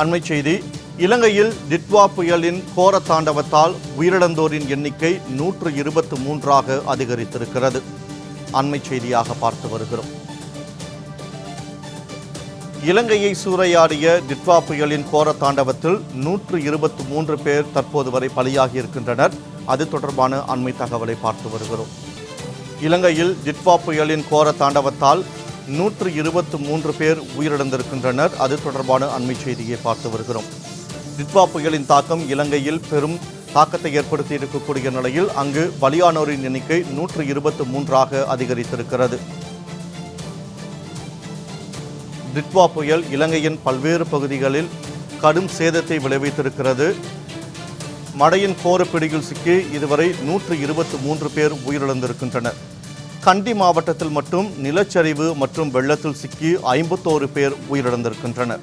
அண்மை செய்தி இலங்கையில் டிட்வா புயலின் கோர தாண்டவத்தால் உயிரிழந்தோரின் எண்ணிக்கை நூற்று இருபத்து மூன்றாக அதிகரித்திருக்கிறது. அண்மை செய்தியாக பார்த்து வருகிறோம். இலங்கையை சூறையாடிய டிட்வா புயலின் கோர தாண்டவத்தில் நூற்று இருபத்து மூன்று பேர் தற்போது வரை பலியாகி இருக்கின்றனர் அது தொடர்பான அண்மை தகவலை பார்த்து வருகிறோம். இலங்கையில் டிட்வா புயலின் கோர தாண்டவத்தால் நூற்று இருபத்து மூன்று பேர் உயிரிழந்திருக்கின்றனர். அது தொடர்பான அண்மை செய்தியை பார்த்து வருகிறோம். டிட்வா புயலின் தாக்கம் இலங்கையில் பெரும் தாக்கத்தை ஏற்படுத்தி இருக்கக்கூடிய நிலையில் அங்கு பலியானோரின் எண்ணிக்கை நூற்று இருபத்து மூன்றாக அதிகரித்திருக்கிறது. டிட்வா புயல் இலங்கையின் பல்வேறு பகுதிகளில் கடும் சேதத்தை விளைவித்திருக்கிறது. மழையின் கோர பிடியில் சிக்கி இதுவரை நூற்று இருபத்து மூன்று பேர் உயிரிழந்திருக்கின்றனர். கண்டி மாவட்டத்தில் மட்டும் நிலச்சரிவு மற்றும் வெள்ளத்தில் சிக்கி ஐம்பத்தோரு பேர் உயிரிழந்திருக்கின்றனர்.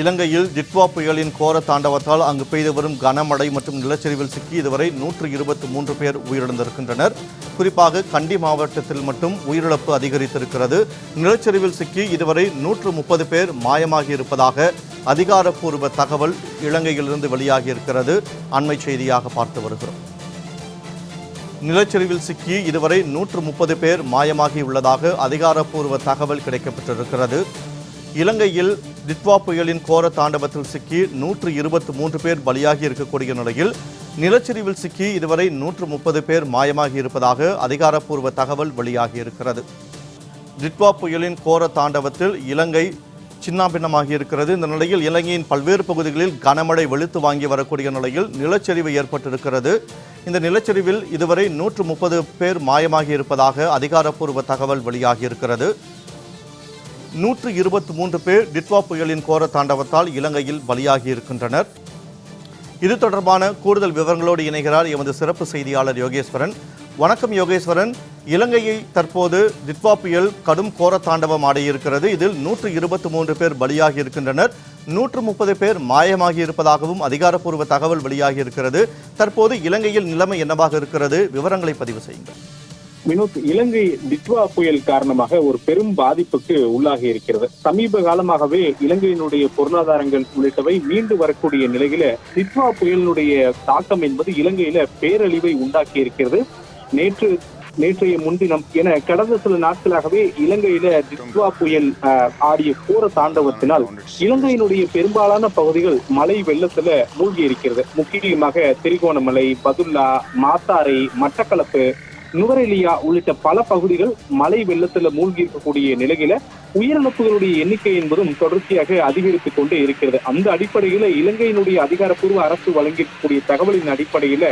இலங்கையில் டிட்வா புயலின் கோர தாண்டவத்தால் அங்கு பெய்து வரும் கனமழை மற்றும் நிலச்சரிவில் சிக்கி இதுவரை நூற்று இருபத்து மூன்று பேர் உயிரிழந்திருக்கின்றனர். குறிப்பாக கண்டி மாவட்டத்தில் மட்டும் உயிரிழப்பு அதிகரித்திருக்கிறது. நிலச்சரிவில் சிக்கி இதுவரை நூற்று முப்பது பேர் மாயமாகி இருப்பதாக அதிகாரப்பூர்வ தகவல் இலங்கையிலிருந்து வெளியாகி இருக்கிறது அண்மை செய்தியாக பார்த்து வருகிறோம். நிலச்சரிவில் சிக்கி இதுவரை நூற்று முப்பது பேர் மாயமாகி உள்ளதாக அதிகாரப்பூர்வ தகவல் கிடைக்கப்பட்டிருக்கிறது. இலங்கையில் டிட்வா புயலின் கோர தாண்டவத்தில் சிக்கி நூற்று இருபத்து மூன்று பேர் பலியாகி இருக்கக்கூடிய நிலையில் நிலச்சரிவில் சிக்கி இதுவரை நூற்று முப்பது பேர் மாயமாகி இருப்பதாக அதிகாரப்பூர்வ தகவல் வெளியாகி இருக்கிறது. டிட்வா புயலின் கோர தாண்டவத்தில் இலங்கை சின்னாபின்னமாகி இருக்கிறது. இந்த நிலையில் இலங்கையின் பல்வேறு பகுதிகளில் கனமழை வெளுத்து வாங்கி வரக்கூடிய நிலையில் நிலச்சரிவு ஏற்பட்டிருக்கிறது. இந்த நிலச்சரிவில் இதுவரை நூற்று முப்பது பேர் மாயமாகி இருப்பதாக அதிகாரப்பூர்வ தகவல் வெளியாகியிருக்கிறது. நூற்று இருபத்தி மூன்று பேர் டிட்வா புயலின் கோர தாண்டவத்தால் இலங்கையில் பலியாகி இருக்கின்றனர் இது தொடர்பான கூடுதல் விவரங்களோடு இணைகிறார் எமது சிறப்பு செய்தியாளர் யோகேஸ்வரன். வணக்கம் யோகேஸ்வரன். இலங்கையை தற்போது டிட்வா புயல் கடும் கோர தாண்டவம் ஆடியிருக்கிறது. இதில் நூற்று இருபத்தி மூன்று பேர் பலியாகி இருக்கின்றனர் நூற்று முப்பது பேர் மாயமாகி இருப்பதாகவும் அதிகாரப்பூர்வ தகவல் வெளியாகி இருக்கிறது. தற்போது இலங்கையில் நிலைமை என்னவாக இருக்கிறது? விவரங்களை பதிவு செய்யுங்கள். வினோத் இலங்கை டிட்வா புயல் காரணமாக ஒரு பெரும் பாதிப்புக்கு உள்ளாகி இருக்கிறது. சமீப காலமாகவே இலங்கையினுடைய பொருளாதாரங்கள் உள்ளிட்டவை மீண்டு வரக்கூடிய நிலையில டிட்வா புயலினுடைய தாக்கம் என்பது இலங்கையில பேரழிவை உண்டாக்கி இருக்கிறது. நேற்று நேற்றைய முன்தினம் என கடந்த சில நாட்களாகவே இலங்கையில டிட்வா புயல் ஆடிய கோர தாண்டவத்தினால் இலங்கையினுடைய பெரும்பாலான பகுதிகள் மழை வெள்ளத்துல மூழ்கி இருக்கிறது முக்கியமாக திரிகோணமலை பதுல்லா மாத்தாரை மட்டக்களப்பு நுவரெலியா உள்ளிட்ட பல பகுதிகள் மழை வெள்ளத்துல மூழ்கி இருக்கக்கூடிய நிலையில உயிரிழப்புகளுடைய எண்ணிக்கை என்பதும் தொடர்ச்சியாக அதிகரித்துக் கொண்டே இருக்கிறது. அந்த அடிப்படையில இலங்கையினுடைய அதிகாரப்பூர்வ அரசு வழங்கியிருக்கக்கூடிய தகவலின் அடிப்படையில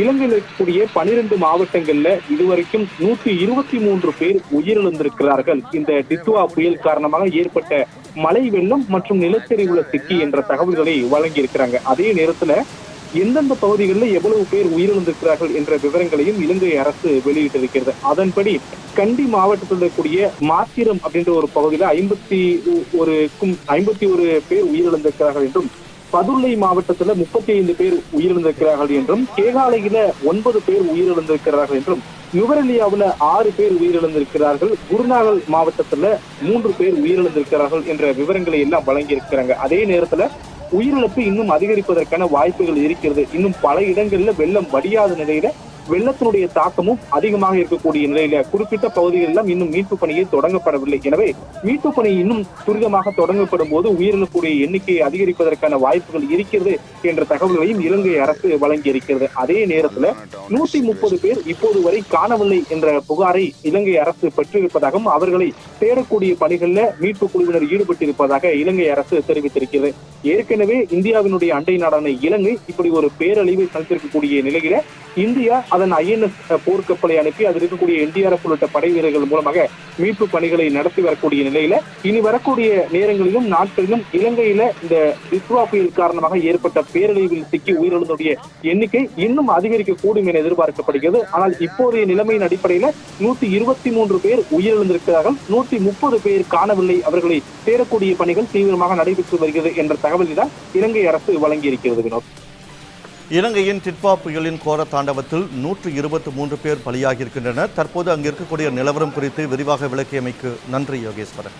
இலங்கையில் இருக்கக்கூடிய பனிரெண்டு மாவட்டங்கள்ல இதுவரைக்கும் நூத்தி இருபத்தி மூன்று பேர் உயிரிழந்திருக்கிறார்கள். இந்த டித்துவா புயல் காரணமாக ஏற்பட்ட மழை வெள்ளம் மற்றும் நிலச்சரிவுல சிக்கி என்ற தகவல்களை வழங்கியிருக்கிறாங்க. அதே நேரத்துல எந்தெந்த பகுதிகளில் எவ்வளவு பேர் உயிரிழந்திருக்கிறார்கள் என்ற விவரங்களையும் இலங்கை அரசு வெளியிட்டிருக்கிறது. அதன்படி கண்டி மாவட்டத்தில் இருக்கக்கூடிய மாத்திரம் அப்படின்ற ஒரு பகுதியில ஐம்பத்தி ஒருக்கும் ஐம்பத்தி ஒரு பேர் உயிரிழந்திருக்கிறார்கள் என்றும் பதுளை மாவட்டத்துல முப்பத்தி ஐந்து பேர் உயிரிழந்திருக்கிறார்கள் என்றும் கேகாலையில ஒன்பது பேர் உயிரிழந்திருக்கிறார்கள் என்றும் நுவரெலியாவுல ஆறு பேர் உயிரிழந்திருக்கிறார்கள் குருநாகல் மாவட்டத்துல மூன்று பேர் உயிரிழந்திருக்கிறார்கள் என்ற விவரங்களை எல்லாம் வழங்கியிருக்கிறாங்க. அதே நேரத்துல உயிரிழப்பு இன்னும் அதிகரிப்பதற்கான வாய்ப்புகள் இருக்கிறது. இன்னும் பல இடங்கள்ல வெள்ளம் வடியாத நிலையில வெள்ளத்தினுடைய தாக்கமும் அதிகமாக இருக்கக்கூடிய நிலையில குறிப்பிட்ட பகுதிகளில் இன்னும் மீட்பு பணியை தொடங்கப்படவில்லை. எனவே மீட்பு பணி இன்னும் துரிதமாக தொடங்கப்படும் போது உயிரிழப்புடைய எண்ணிக்கையை அதிகரிப்பதற்கான வாய்ப்புகள் இருக்கிறது என்ற தகவல்களையும் இலங்கை அரசு வழங்கி இருக்கிறது அதே நேரத்துல நூத்தி முப்பது பேர் இப்போது வரை காணவில்லை என்ற புகாரை இலங்கை அரசு பெற்றிருப்பதாகவும் அவர்களை தேடக்கூடிய பணிகளில் மீட்பு குழுவினர் ஈடுபட்டிருப்பதாக இலங்கை அரசு தெரிவித்திருக்கிறது. ஏற்கனவே இந்தியாவினுடைய அண்டை நாடான இலங்கை இப்படி ஒரு பேரழிவை சந்தித்திருக்கக்கூடிய நிலையில இந்தியா அதன் ஐஎன்எஸ் போர்க்கப்பலை அனுப்பி அதில் இருக்கக்கூடிய என்டிஆர்எஃப் உள்ளிட்ட படை வீரர்கள் மூலமாக மீட்பு பணிகளை நடத்தி வரக்கூடிய நிலையில இனி வரக்கூடிய நேரங்களிலும் நாட்களிலும் இலங்கையில இந்த டிஸ்வா புயல் காரணமாக ஏற்பட்ட பேரழிவில் சிக்கி உயிரிழந்தோடைய எண்ணிக்கை இன்னும் அதிகரிக்கக்கூடும் என எதிர்பார்க்கப்படுகிறது. ஆனால் இப்போதைய நிலைமையின் அடிப்படையில நூத்தி இருபத்தி மூன்று பேர் உயிரிழந்திருக்கிறார்கள் நூத்தி முப்பது பேர் காணவில்லை அவர்களை சேரக்கூடிய பணிகள் தீவிரமாக நடைபெற்று வருகிறது என்ற தகவலை தான் இலங்கை அரசு வழங்கியிருக்கிறது வினோத். இலங்கையின் டிட்வா புயலின் கோர தாண்டவத்தில் நூற்று இருபத்தி மூன்று பேர் பலியாகியிருக்கின்றனர் தற்போது அங்கு இருக்கக்கூடிய நிலவரம் குறித்து விரிவாக விளக்கியமைக்கு நன்றி யோகேஸ்வரன்.